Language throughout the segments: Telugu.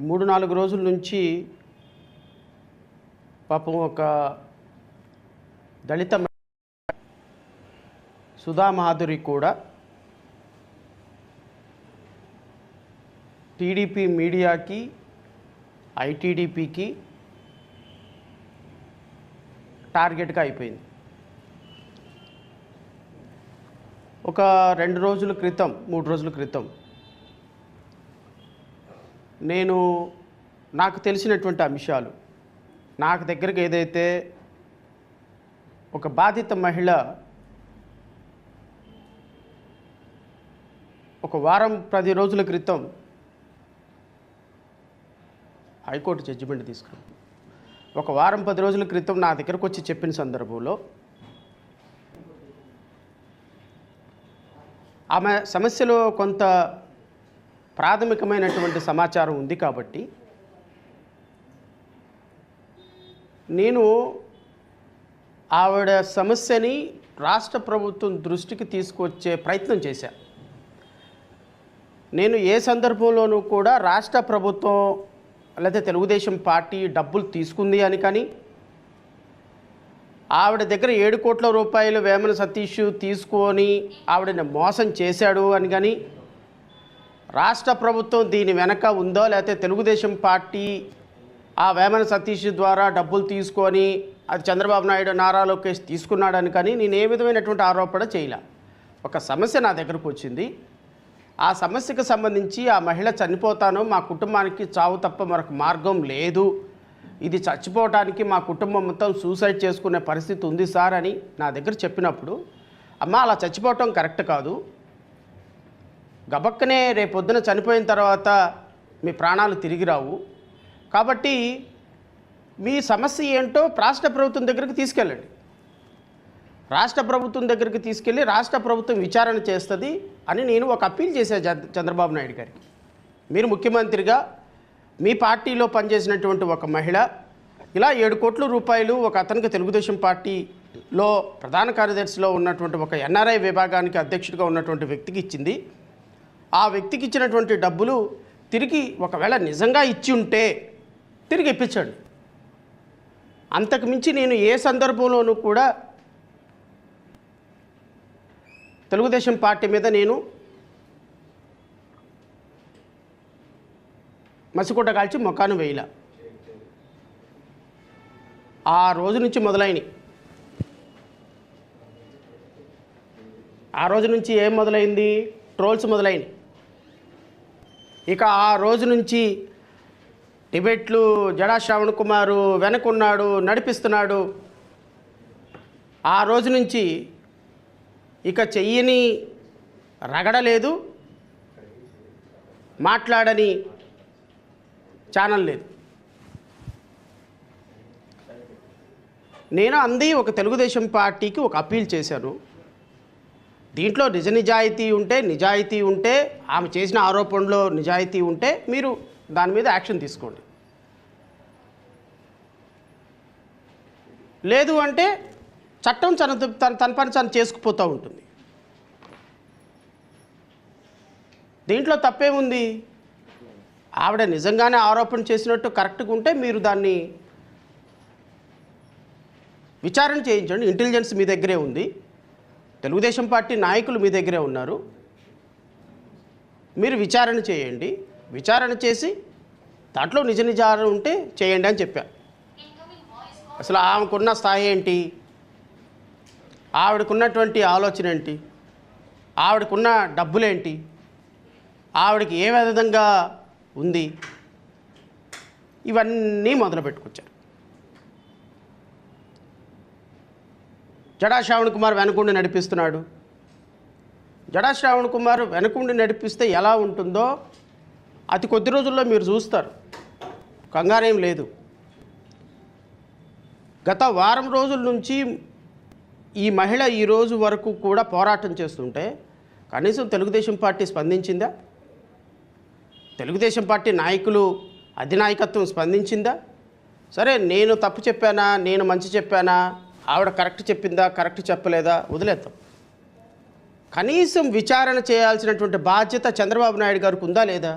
ఒక మూడు నాలుగు రోజుల నుంచి పాపం ఒక దళిత సుధామాధురి సుధా మాధురి కూడా టీడీపీ మీడియాకి ఐటీడీపీకి టార్గెట్గా అయిపోయింది. ఒక రెండు రోజుల క్రితం మూడు రోజుల క్రితం నేను నాకు తెలిసినటువంటి అంశాలు నాకు దగ్గరకు ఏదైతే ఒక బాధిత మహిళ ఒక వారం పది రోజుల క్రితం హైకోర్టు జడ్జిమెంట్ తీసుకున్నాం ఒక వారం పది రోజుల క్రితం నా దగ్గరకు వచ్చి చెప్పిన సందర్భంలో ఆమె సమస్యలో కొంత ప్రాథమికమైనటువంటి సమాచారం ఉంది కాబట్టి నేను ఆవిడ సమస్యని రాష్ట్ర ప్రభుత్వం దృష్టికి తీసుకొచ్చే ప్రయత్నం చేశా. నేను ఏ సందర్భంలోనూ కూడా రాష్ట్ర ప్రభుత్వం లేదా తెలుగుదేశం పార్టీ డబ్బులు తీసుకుంది అని కానీ ఆవిడ దగ్గర ఏడు కోట్ల రూపాయలు వేమన సతీష్ తీసుకొని ఆవిడని మోసం చేశాడు అని కానీ రాష్ట్ర ప్రభుత్వం దీని వెనక ఉందో లేకపోతే తెలుగుదేశం పార్టీ ఆ వేమన సతీష్ ద్వారా డబ్బులు తీసుకొని అది చంద్రబాబు నాయుడు నారా లోకేష్ తీసుకున్నాడని కానీ నేను ఏ విధమైనటువంటి ఆరోపణ చేయలే. ఒక సమస్య నా దగ్గరకు వచ్చింది. ఆ సమస్యకు సంబంధించి ఆ మహిళ చనిపోతాను మా కుటుంబానికి చావు తప్ప మరొక మార్గం లేదు. ఇది చచ్చిపోవటానికి మా కుటుంబం మొత్తం సూసైడ్ చేసుకునే పరిస్థితి ఉంది సార్ అని నా దగ్గర చెప్పినప్పుడు అమ్మ అలా చచ్చిపోవటం కరెక్ట్ కాదు. గబక్కనే రేపొద్దున చనిపోయిన తర్వాత మీ ప్రాణాలు తిరిగి రావు. కాబట్టి మీ సమస్య ఏంటో రాష్ట్ర ప్రభుత్వం దగ్గరికి తీసుకెళ్ళండి. రాష్ట్ర ప్రభుత్వం దగ్గరికి తీసుకెళ్ళి రాష్ట్ర ప్రభుత్వం విచారణ చేస్తుంది అని నేను ఒక అప్పీల్ చేశాను చంద్రబాబు నాయుడు గారికి. మీరు ముఖ్యమంత్రిగా మీ పార్టీలో పనిచేసినటువంటి ఒక మహిళ ఇలా ఏడు కోట్ల రూపాయలు ఒక అతనికి తెలుగుదేశం పార్టీలో ప్రధాన కార్యదర్శిలో ఉన్నటువంటి ఒక ఎన్ఆర్ఐ విభాగానికి అధ్యక్షుడిగా ఉన్నటువంటి వ్యక్తికి ఇచ్చింది. ఆ వ్యక్తికి ఇచ్చినటువంటి డబ్బులు తిరిగి ఒకవేళ నిజంగా ఇచ్చి ఉంటే తిరిగి ఇప్పించండి. అంతకుమించి నేను ఏ సందర్భంలోనూ కూడా తెలుగుదేశం పార్టీ మీద నేను మసికొట్ట కాల్చి మొక్కాను వేయల. ఆ రోజు నుంచి మొదలైనవి ఆ రోజు నుంచి ఏం మొదలైంది? ట్రోల్స్ మొదలైనవి ఇక ఆ రోజు నుంచి టిబెట్లు జడా శ్రావణ్ కుమారు వెనకున్నాడు నడిపిస్తున్నాడు. ఆ రోజు నుంచి ఇక చెయ్యని రగడలేదు మాట్లాడని ఛానల్ లేదు. నేను అంది ఒక తెలుగుదేశం పార్టీకి ఒక అప్పీల్ చేశాను. దీంట్లో నిజ నిజాయితీ ఉంటే నిజాయితీ ఉంటే ఆమె చేసిన ఆరోపణలో నిజాయితీ ఉంటే మీరు దాని మీద యాక్షన్ తీసుకోండి. లేదు అంటే చట్టం తన తన తన పని తను చేసుకుపోతూ ఉంటుంది. దీంట్లో తప్పేముంది? ఆవిడ నిజంగానే ఆరోపణ చేసినట్టు కరెక్ట్గా ఉంటే మీరు దాన్ని విచారణ చేయించండి. ఇంటెలిజెన్స్ మీ దగ్గరే ఉంది. తెలుగుదేశం పార్టీ నాయకులు మీ దగ్గరే ఉన్నారు. మీరు విచారణ చేయండి. విచారణ చేసి దాంట్లో నిజ నిజాలు ఉంటే చేయండి అని చెప్పా. అసలు ఆమెకున్న స్థాయి ఏంటి? ఆవిడకున్నటువంటి ఆలోచన ఏంటి? ఆవిడకున్న డబ్బులేంటి? ఆవిడకి ఏ విధంగా ఉంది? ఇవన్నీ మొదలు పెట్టుకొచ్చారు జడాశ్రావణ్ కుమార్ వెనకుండి నడిపిస్తున్నాడు. జడాశ్రావణ్ కుమార్ వెనకుండి నడిపిస్తే ఎలా ఉంటుందో అతి కొద్ది రోజుల్లో మీరు చూస్తారు. కంగారేం లేదు. గత వారం రోజుల నుంచి ఈ మహిళ ఈ రోజు వరకు కూడా పోరాటం చేస్తుంటే కనీసం తెలుగుదేశం పార్టీ స్పందించిందా? తెలుగుదేశం పార్టీ నాయకులు అధినాయకత్వం స్పందించిందా? సరే నేను తప్పు చెప్పానా? నేను మంచి చెప్పానా? ఆవిడ కరెక్ట్ చెప్పిందా కరెక్ట్ చెప్పలేదా? వదిలేద్దాం. కనీసం విచారణ చేయాల్సినటువంటి బాధ్యత చంద్రబాబు నాయుడు గారికి ఉందా లేదా?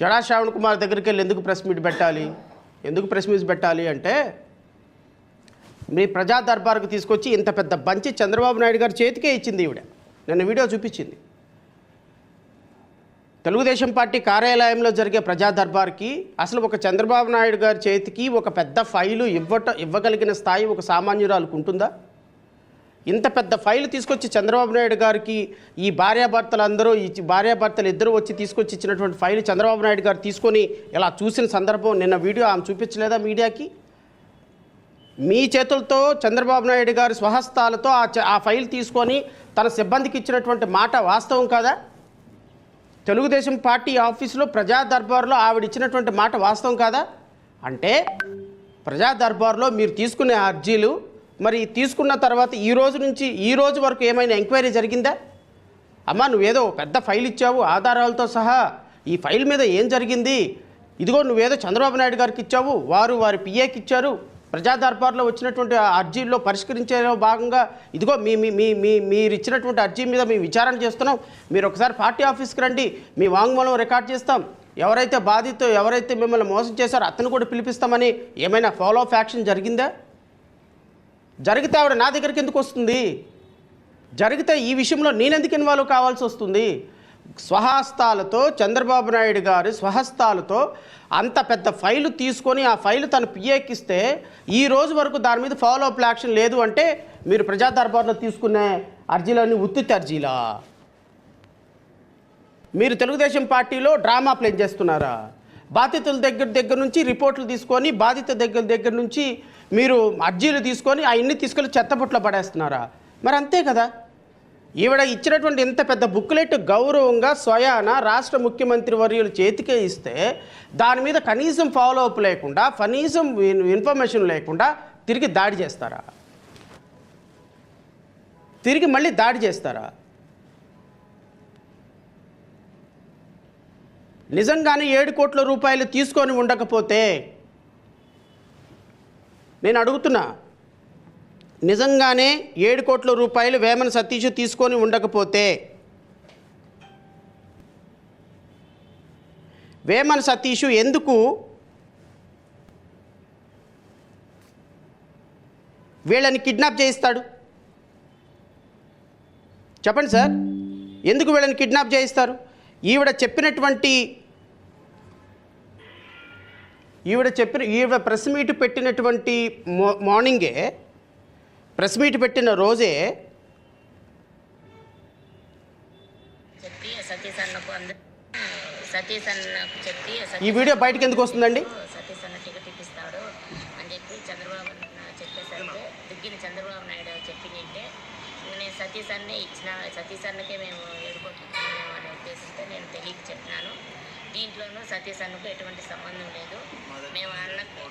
జడా శ్రావణ్ కుమార్ దగ్గరికి వెళ్ళి ఎందుకు ప్రెస్ మీట్ పెట్టాలి? ఎందుకు ప్రెస్ మీట్ పెట్టాలి అంటే మీ ప్రజా దర్బార్కు తీసుకొచ్చి ఇంత పెద్ద బంచి చంద్రబాబు నాయుడు గారి చేతికే ఇచ్చింది ఈవిడ. నిన్న వీడియో చూపించింది. తెలుగుదేశం పార్టీ కార్యాలయంలో జరిగే ప్రజా దర్బార్కి అసలు ఒక చంద్రబాబు నాయుడు గారి చేతికి ఒక పెద్ద ఫైలు ఇవ్వట ఇవ్వగలిగిన స్థాయి ఒక సామాన్యురాలకు ఉంటుందా? ఇంత పెద్ద ఫైల్ తీసుకొచ్చి చంద్రబాబు నాయుడు గారికి ఈ భార్యాభర్తలు అందరూ ఈ భార్యాభర్తలు ఇద్దరు వచ్చి తీసుకొచ్చి ఇచ్చినటువంటి ఫైల్ చంద్రబాబు నాయుడు గారు తీసుకొని ఇలా చూసిన సందర్భం నిన్న వీడియో ఆమె చూపించలేదా మీడియాకి? మీ చేతులతో చంద్రబాబు నాయుడు గారి స్వహస్తాలతో ఆ ఆ ఫైల్ తీసుకొని తన సిబ్బందికి ఇచ్చినటువంటి మాట వాస్తవం కాదా? తెలుగుదేశం పార్టీ ఆఫీసులో ప్రజా దర్బార్లో ఆవిడ ఇచ్చినటువంటి మాట వాస్తవం కాదా? అంటే ప్రజా దర్బార్లో మీరు తీసుకునే అర్జీలు మరి తీసుకున్న తర్వాత ఈ రోజు నుంచి ఈ రోజు వరకు ఏమైనా ఎంక్వైరీ జరిగిందా? అమ్మా నువ్వేదో పెద్ద ఫైల్ ఇచ్చావు ఆధారాలతో సహా ఈ ఫైల్ మీద ఏం జరిగింది? ఇదిగో నువ్వేదో చంద్రబాబు నాయుడు గారికి ఇచ్చావు వారు వారి పిఏకి ఇచ్చారు ప్రజా దర్బార్లో వచ్చినటువంటి ఆ అర్జీల్లో పరిష్కరించే భాగంగా ఇదిగో మీ మీ మీ మీ మీరు ఇచ్చినటువంటి అర్జీ మీద మేము విచారణ చేస్తున్నాం. మీరు ఒకసారి పార్టీ ఆఫీస్కి రండి మీ వాంగ్మూలం రికార్డ్ చేస్తాం. ఎవరైతే బాధితో ఎవరైతే మిమ్మల్ని మోసం చేశారో అతను కూడా పిలిపిస్తామని ఏమైనా ఫాలో అప్ యాక్షన్ జరిగిందా? జరిగితే ఆవిడ నా దగ్గరికి ఎందుకు వస్తుంది? జరిగితే ఈ విషయంలో నేనెందుకు ఇన్వాల్వ్ కావాల్సి వస్తుంది? స్వహస్తాలతో చంద్రబాబు నాయుడు గారు స్వహస్తాలతో అంత పెద్ద ఫైలు తీసుకొని ఆ ఫైలు తను పిఏకిస్తే ఈ రోజు వరకు దాని మీద ఫాలో అప్ యాక్షన్ లేదు అంటే మీరు ప్రజా దర్బార్లో తీసుకునే అర్జీలన్నీ ఉత్తి అర్జీలా మీరు తెలుగుదేశం పార్టీలో డ్రామా ప్లే చేస్తున్నారా? బాధితుల దగ్గర దగ్గర నుంచి రిపోర్ట్లు తీసుకొని బాధిత దగ్గర దగ్గర నుంచి మీరు అర్జీలు తీసుకొని అవన్నీ తీసుకొని చెత్తపుట్లో పడేస్తున్నారా? మరి అంతే కదా. ఈవిడ ఇచ్చినటువంటి ఇంత పెద్ద బుక్లెట్ గౌరవంగా స్వయాన రాష్ట్ర ముఖ్యమంత్రి వర్యులు చేతికే ఇస్తే దాని మీద కనీసం ఫాలో అప్ లేకుండా కనీసం ఇన్ఫర్మేషన్ లేకుండా తిరిగి దాడి చేస్తారా? తిరిగి మళ్ళీ దాడి చేస్తారా? నిజంగానే ఏడు కోట్ల రూపాయలు తీసుకొని ఉండకపోతే నేను అడుగుతున్నా నిజంగానే ఏడు కోట్ల రూపాయలు వేమన సతీష్ తీసుకొని ఉండకపోతే వేమన సతీష్ ఎందుకు వీళ్ళని కిడ్నాప్ చేయిస్తాడు? చెప్పండి సార్. ఎందుకు వీళ్ళని కిడ్నాప్ చేయిస్తారు? ఈవిడ చెప్పినటువంటి ఈవిడ చెప్పిన ఈవిడ ప్రెస్ మీట్ పెట్టినటువంటి మార్నింగే ప్రెస్ మీట్ పెట్టిన రోజే ఈ వీడియో బయటకు ఎందుకు వస్తుందండి చంద్రబాబు నాయుడు చెప్పిందంటే నేను సతీష్ అన్నే ఇచ్చిన సతీష్ అన్నకే మేము అనే ఉద్దేశంతో నేను తెలియక చెప్పినాను. దీంట్లోనూ సతీష్ అన్నకు ఎటువంటి సంబంధం లేదు. మేము అన్నకు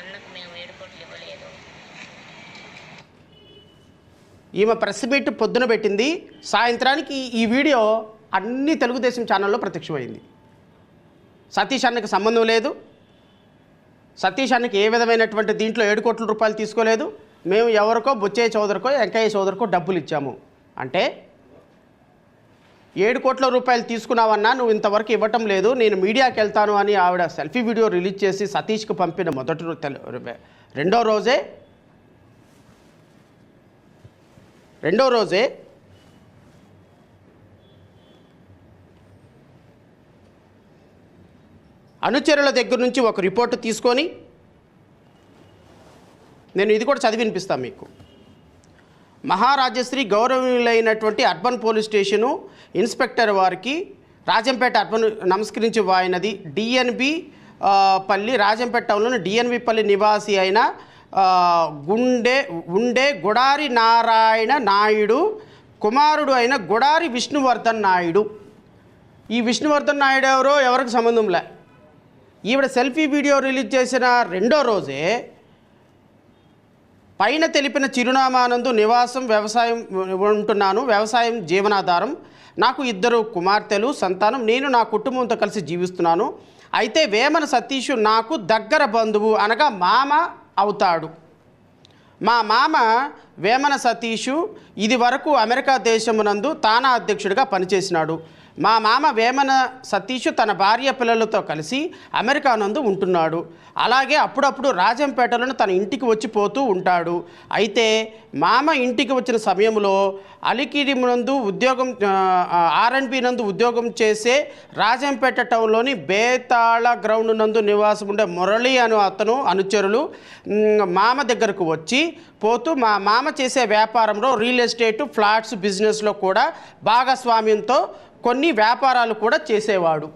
అన్నకు మేము ఏడుకోట్లు ఇవ్వలేదు. ఈమె ప్రెస్ మీట్ పొద్దున పెట్టింది. సాయంత్రానికి ఈ వీడియో అన్ని తెలుగుదేశం ఛానల్లో ప్రత్యక్షమైంది. సతీష్ అన్నకి సంబంధం లేదు. సతీష్ అన్నకి ఏ విధమైనటువంటి దీంట్లో ఏడు కోట్ల రూపాయలు తీసుకోలేదు. మేము ఎవరికో బొచ్చయ్య చౌదరికో వెంకయ్య చౌదరికో డబ్బులు ఇచ్చాము. అంటే ఏడు కోట్ల రూపాయలు తీసుకున్నావన్నా నువ్వు ఇంతవరకు ఇవ్వటం లేదు. నేను మీడియాకి వెళ్తాను అని ఆవిడ సెల్ఫీ వీడియో రిలీజ్ చేసి సతీష్కి పంపిన మొదటి రెండో రోజే రెండో రోజే అనుచరుల దగ్గర నుంచి ఒక రిపోర్ట్ తీసుకొని నేను ఇది కూడా చదివి వినిపిస్తాను మీకు. మహారాజశ్రీ గౌరవీయులైనటువంటి అర్బన్ పోలీస్ స్టేషను ఇన్స్పెక్టర్ వారికి రాజంపేట అర్బన్ నమస్కరించి వాయినది. డిఎన్బి పల్లి రాజంపేట టౌన్లోని డిఎన్బి పల్లి నివాసి అయిన గుండె ఉండే గుడారి నారాయణ నాయుడు కుమారుడు అయిన గుడారి విష్ణువర్ధన్ నాయుడు. ఈ విష్ణువర్ధన్ నాయుడు ఎవరో ఎవరికి సంబంధం లే. ఈవిడ సెల్ఫీ వీడియో రిలీజ్ చేసిన రెండో రోజే పైన తెలిపిన చిరునామానందు నివాసం వ్యవసాయం ఉంటున్నాను వ్యవసాయం జీవనాధారం. నాకు ఇద్దరు కుమార్తెలు సంతానం. నేను నా కుటుంబంతో కలిసి జీవిస్తున్నాను. అయితే వేమన సతీష్ నాకు దగ్గర బంధువు అనగా మామ అవుతాడు. మా మామ వేమన సతీషు ఇది వరకు అమెరికా దేశమునందు తానా అధ్యక్షుడిగా పనిచేసినాడు. మా మామ వేమన సతీష్ తన భార్య పిల్లలతో కలిసి అమెరికా నందు ఉంటున్నాడు. అలాగే అప్పుడప్పుడు రాజంపేటలోని తన ఇంటికి వచ్చి పోతూ ఉంటాడు. అయితే మామ ఇంటికి వచ్చిన సమయంలో అలికిడి నందు ఉద్యోగం ఆర్ఎన్బి నందు ఉద్యోగం చేసే రాజంపేట టౌన్లోని బేతాళ గ్రౌండ్ నందు నివాసం ఉండే మురళి అను అతను అనుచరులు మామ దగ్గరకు వచ్చి పోతూ మా మామ చేసే వ్యాపారంలో రియల్ ఎస్టేట్ ఫ్లాట్స్ బిజినెస్లో కూడా భాగస్వామ్యంతో కొన్ని వ్యాపారాలు కూడా చేసేవాడు.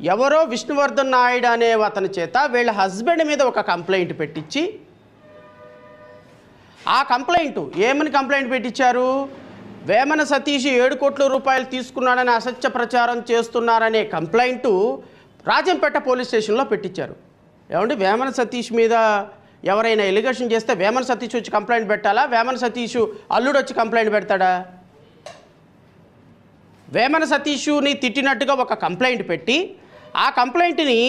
ఎవరో విష్ణువర్ధన్ నాయుడు అనే అతని చేత వీళ్ళ హస్బెండ్ మీద ఒక కంప్లైంట్ పెట్టించి ఆ కంప్లైంట్ ఏమని కంప్లైంట్ పెట్టించారు వేమన సతీష్ ఏడు కోట్ల రూపాయలు తీసుకున్నాడని అసత్య ప్రచారం చేస్తున్నారనే కంప్లైంట్ రాజంపేట పోలీస్ స్టేషన్లో పెట్టించారు ఏమండి వేమన సతీష్ మీద ఎవరైనా ఎలిగేషన్ చేస్తే వేమన సతీష్ వచ్చి కంప్లైంట్ పెట్టాలా? వేమన సతీష్ అల్లుడు వచ్చి కంప్లైంట్ పెడతాడా? వేమన సతీషుని తిట్టినట్టుగా ఒక కంప్లైంట్ పెట్టి ఆ కంప్లైంట్ని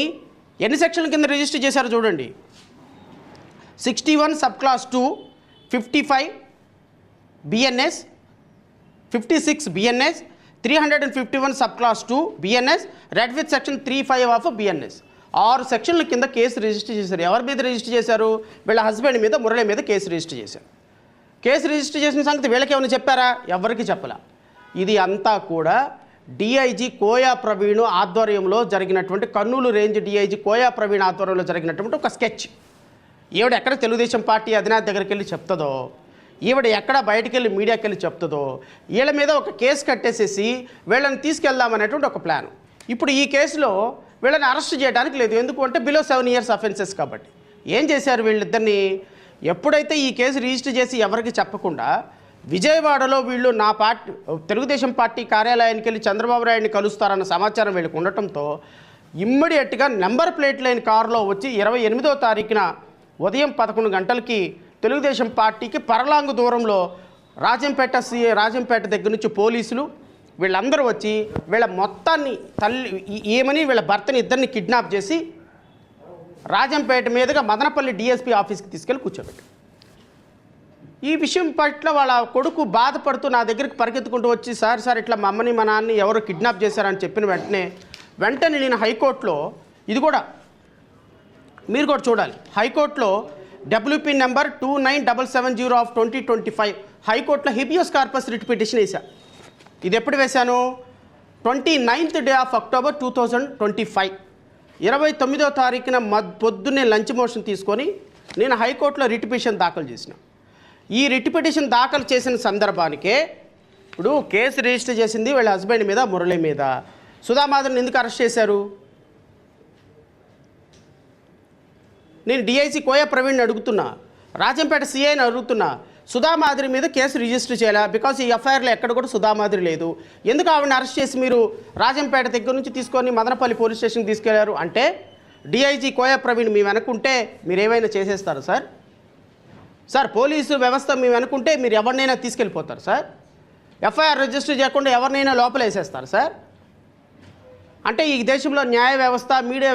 ఎన్ని సెక్షన్ల కింద రిజిస్టర్ చేశారో చూడండి. Sixty one sub class two fifty five BNS fifty six BNS three hundred and fifty one sub class two BNS read with section three five of BNS ఆరు సెక్షన్ల కింద కేసు రిజిస్టర్ చేశారు. ఎవరి మీద రిజిస్టర్ చేశారు? వీళ్ళ హస్బెండ్ మీద మురళి మీద కేసు రిజిస్టర్ చేశారు. కేసు రిజిస్టర్ చేసిన సంగతి వీళ్ళకి ఏమైనా చెప్పారా? ఎవరికి చెప్పలా. ఇది అంతా కూడా డిఐజీ కోయా ప్రవీణ్ ఆధ్వర్యంలో జరిగినటువంటి కర్నూలు రేంజ్ డిఐజీ కోయా ప్రవీణ్ ఆధ్వర్యంలో జరిగినటువంటి ఒక స్కెచ్. ఈవిడ ఎక్కడ తెలుగుదేశం పార్టీ అధినేత దగ్గరికి వెళ్ళి చెప్తుందో ఈవిడ ఎక్కడ బయటికి వెళ్ళి మీడియాకి వెళ్ళి చెప్తుందో వీళ్ళ మీద ఒక కేసు కట్టేసేసి వీళ్ళని తీసుకెళ్దామనేటువంటి ఒక ప్లాన్. ఇప్పుడు ఈ కేసులో వీళ్ళని అరెస్ట్ చేయడానికి లేదు. ఎందుకంటే బిలో సెవెన్ ఇయర్స్ అఫెన్సెస్ కాబట్టి. ఏం చేశారు వీళ్ళిద్దరిని? ఎప్పుడైతే ఈ కేసు రిజిస్టర్ చేసి ఎవరికి చెప్పకుండా విజయవాడలో వీళ్ళు నా పార్టీ తెలుగుదేశం పార్టీ కార్యాలయానికి వెళ్ళి చంద్రబాబు నాయుడిని కలుస్తారన్న సమాచారం వీళ్ళకి ఉండటంతో ఇమ్మీడియట్గా నెంబర్ ప్లేట్ లేని కారులో వచ్చి ఇరవై ఎనిమిదో తారీఖున ఉదయం పదకొండు గంటలకి తెలుగుదేశం పార్టీకి పరలాంగు దూరంలో రాజంపేట సి రాజంపేట దగ్గర నుంచి పోలీసులు వీళ్ళందరూ వచ్చి వీళ్ళ మొత్తాన్ని తల్లి ఏమని వీళ్ళ భర్తని ఇద్దరిని కిడ్నాప్ చేసి రాజంపేట మీదుగా మదనపల్లి డిఎస్పీ ఆఫీస్కి తీసుకెళ్ళి కూర్చోబెట్టారు. ఈ విషయం పట్ల వాళ్ళ కొడుకు బాధపడుతూ నా దగ్గరికి పరిగెత్తుకుంటూ వచ్చి సార్ సార్ ఇట్లా మా అమ్మని మా నాన్నని ఎవరో కిడ్నాప్ చేశారని చెప్పిన వెంటనే వెంటనే నేను హైకోర్టులో ఇది కూడా మీరు కూడా చూడాలి హైకోర్టులో WP number two nine double seven zero of twenty twenty five హైకోర్టులో హిబియోస్ కార్పస్ రిట్ పిటిషన్ వేశా. ఇది ఎప్పుడు వేశాను? Twenty ninth day of October two thousand twenty five. ఇరవై తొమ్మిదో తారీఖున మద్ పొద్దున్నే లంచ్ మోషన్ తీసుకొని నేను హైకోర్టులో రిట్ పిటిషన్ దాఖలు చేసిన. ఈ రిట్ పిటిషన్ దాఖలు చేసిన సందర్భానికే ఇప్పుడు కేసు రిజిస్టర్ చేసింది వీళ్ళ హస్బెండ్ మీద మురళి మీద. సుధామాధుని ఎందుకు అరెస్ట్ చేశారు? నేను డిఐసి కోయ ప్రవీణ్ అడుగుతున్నా. రాజంపేట సిఐని అడుగుతున్నా. సుధామాధురి మీద కేసు రిజిస్టర్ చేయాలా? బికాస్ ఈ ఎఫ్ఐఆర్లో ఎక్కడ కూడా సుధామాధురి లేదు. ఎందుకు ఆవిడని అరెస్ట్ చేసి మీరు రాజంపేట దగ్గర నుంచి తీసుకొని మదనపల్లి పోలీస్ స్టేషన్కి తీసుకెళ్ళారు? అంటే డిఐజీ కోయ ప్రవీణ్ మీ వెనకుంటే మీరు ఏమైనా చేసేస్తారు సార్? సార్ పోలీసు వ్యవస్థ మేము అనుకుంటే మీరు ఎవరినైనా తీసుకెళ్ళిపోతారు సార్. ఎఫ్ఐఆర్ రిజిస్టర్ చేయకుండా ఎవరినైనా లోపల వేసేస్తారు సార్. అంటే ఈ దేశంలో న్యాయ వ్యవస్థ మీడియా